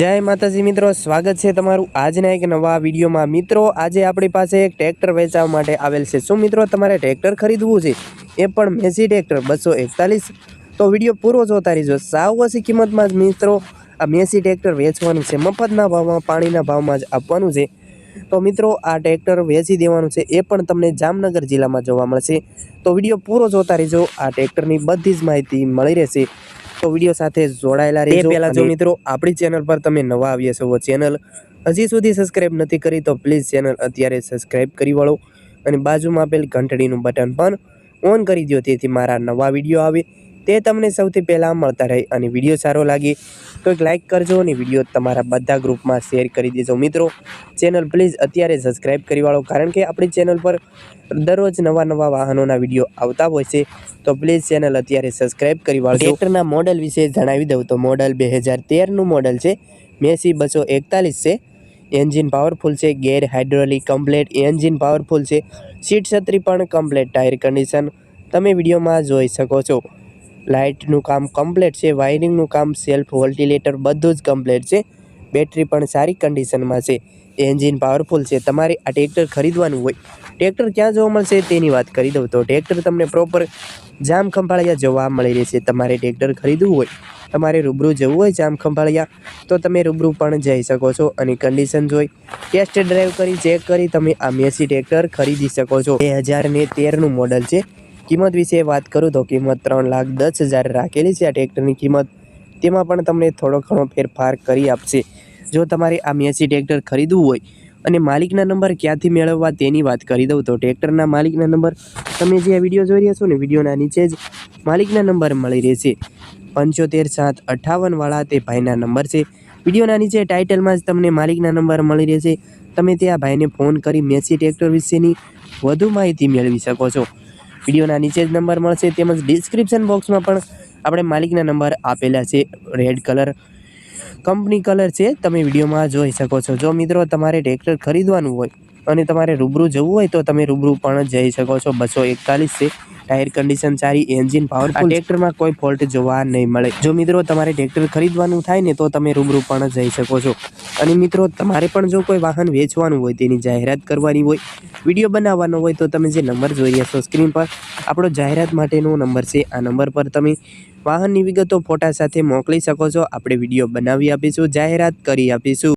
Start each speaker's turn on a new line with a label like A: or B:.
A: જય માતાજી મિત્રો, સ્વાગત છે તમારું આજના એક નવા વિડીયોમાં. મિત્રો, આજે આપણી પાસે એક ટ્રેક્ટર વેચવા માટે આવેલ છે. શું મિત્રો, તમારે ટ્રેક્ટર ખરીદવું છે? એ પણ મેસી ટ્રેક્ટર, બસો એકતાલીસ. તો વીડિયો પૂરો જોતા રહીજો. સાવ ઓછી કિંમતમાં જ મિત્રો, આ મેસી ટ્રેક્ટર વેચવાનું છે. મફતના ભાવમાં, પાણીના ભાવમાં જ આપવાનું છે. તો મિત્રો, આ ટ્રેક્ટર વેચી દેવાનું છે. એ પણ તમને જામનગર જિલ્લામાં જોવા મળશે. તો વીડિયો પૂરો જોતા રહીજો. આ ટ્રેક્ટરની બધી જ માહિતી મળી રહેશે. તો વીડિયો સાથે જોડાયેલા રહેજો. પહેલા જો મિત્રો આપણી ચેનલ પર તમે નવા આવ્યા છો ચેનલ હજી સુધી સબસ્ક્રાઇબ નથી કરી તો પ્લીઝ ચેનલ અત્યારે સબસ્ક્રાઇબ કરી વળો. અને બાજુમાં આપેલ ઘંટડીનું બટન પણ ઓન કરી દો તેથી મારા નવા વીડિયો આવે. તે તમને સૌથી પહેલાં મળતા રહે અને વીડિયો સારો લાગે તો એક લાઇક કરજો અને વીડિયો તમારા બધા ગ્રુપમાં શેર કરી દેજો. મિત્રો ચેનલ પ્લીઝ અત્યારે સબસ્ક્રાઈબ કરી વાળો, કારણ કે આપણી ચેનલ પર દરરોજ નવા નવા વાહનોના વીડિયો આવતા હોય છે, તો પ્લીઝ ચેનલ અત્યારે સબસ્ક્રાઇબ કરી વાળો ટ્રેક્ટરના મોડલ વિશે જણાવી દઉં તો મોડલ બે હજાર તેરનું મોડલ છે મેસી બસો એકતાલીસ છે એન્જિન પાવરફુલ છે gear hydraulic complete engine powerful છે સીટ છત્રી પણ કમ્પ્લેટ ટાયર કન્ડિશન તમે વિડીયોમાં જોઈ શકો છો. લાઇટનું કામ કમ્પ્લીટ છે, વાયરિંગનું કામ સેલ્ફ વોલ્ટિલેટર બધું જ કમ્પ્લેટ છે. બેટરી પણ સારી કન્ડિશનમાં છે. એન્જિન પાવરફુલ છે. તમારે આ ટ્રેક્ટર ખરીદવાનું હોય, ટ્રેક્ટર ક્યાં જોવા મળશે તેની વાત કરી દઉં તો ટ્રેક્ટર તમને પ્રોપર જામ ખંભાળિયા જોવા મળી રહેશે. તમારે ટ્રેક્ટર ખરીદવું હોય, તમારે રૂબરૂ જવું હોય જામ ખંભાળિયા, તો તમે રૂબરૂ પણ જઈ શકો છો અને કન્ડિશન જોઈ ટેસ્ટ ડ્રાઈવ કરી ચેક કરી, તમે આ મેસી ટ્રેક્ટર ખરીદી શકો છો. બે હજાર તેરનું મોડલ છે. કિંમત વિશે વાત કરું તો કિંમત ત્રણ લાખ દસ હજાર રાખેલી છે આ ટ્રેક્ટરની કિંમત. તેમાં પણ તમને થોડો ઘણો ફેરફાર કરી આપશે. જો તમારે આ મેસી ટ્રેક્ટર ખરીદવું હોય અને માલિકના નંબર ક્યાંથી મેળવવા તેની વાત કરી દઉં તો ટ્રેક્ટરના માલિકના નંબર તમે જે આ વીડિયો જોઈ રહ્યા છો ને વિડીયોના નીચે જ માલિકના નંબર મળી રહેશે. પંચોતેર સાત અઠ્ઠાવનવાળા તે ભાઈના નંબર છે. વિડીયોના નીચે ટાઇટલમાં જ તમને માલિકના નંબર મળી રહેશે. તમે તે આ ભાઈને ફોન કરી મેસી ટ્રેક્ટર વિશેની વધુ માહિતી મેળવી શકો છો. વિડીયોના નીચે જ નંબર મળશે, તેમજ ડિસ્ક્રિપ્શન બોક્સમાં પણ આપણે માલિકના નંબર આપેલા છે. રેડ કલર કંપની કલર છે, તમે વિડીયોમાં જોઈ શકો છો. જો મિત્રો તમારે ટ્રેક્ટર ખરીદવાનું હોય અને તમારે રૂબરૂ જવું હોય, તો તમે રૂબરૂ પણ જઈ શકો છો. બસો એકતાલીસ છે. ટાયર કન્ડિશન સારી એન્જિન પાવરફુલ ટ્રેક્ટરમાં કોઈ ફોલ્ટ જોવા નહીં મળે. જો મિત્રો તમારે ટ્રેક્ટર ખરીદવાનું થાય ને, તો તમે રૂબરૂ પણ જઈ શકો છો. અને મિત્રો, તમારે પણ જો કોઈ વાહન વેચવાનું હોય, તેની જાહેરાત કરવાની હોય, વીડિયો બનાવવાનો હોય, તો તમે જે નંબર જોઈ રહ્યા છો સ્ક્રીન પર, આપણો જાહેરાત માટેનો નંબર છે. આ નંબર પર તમે વાહનની વિગતો ફોટા સાથે મોકલી શકો છો. આપણે વીડિયો બનાવી આપીશું, જાહેરાત કરી આપીશું.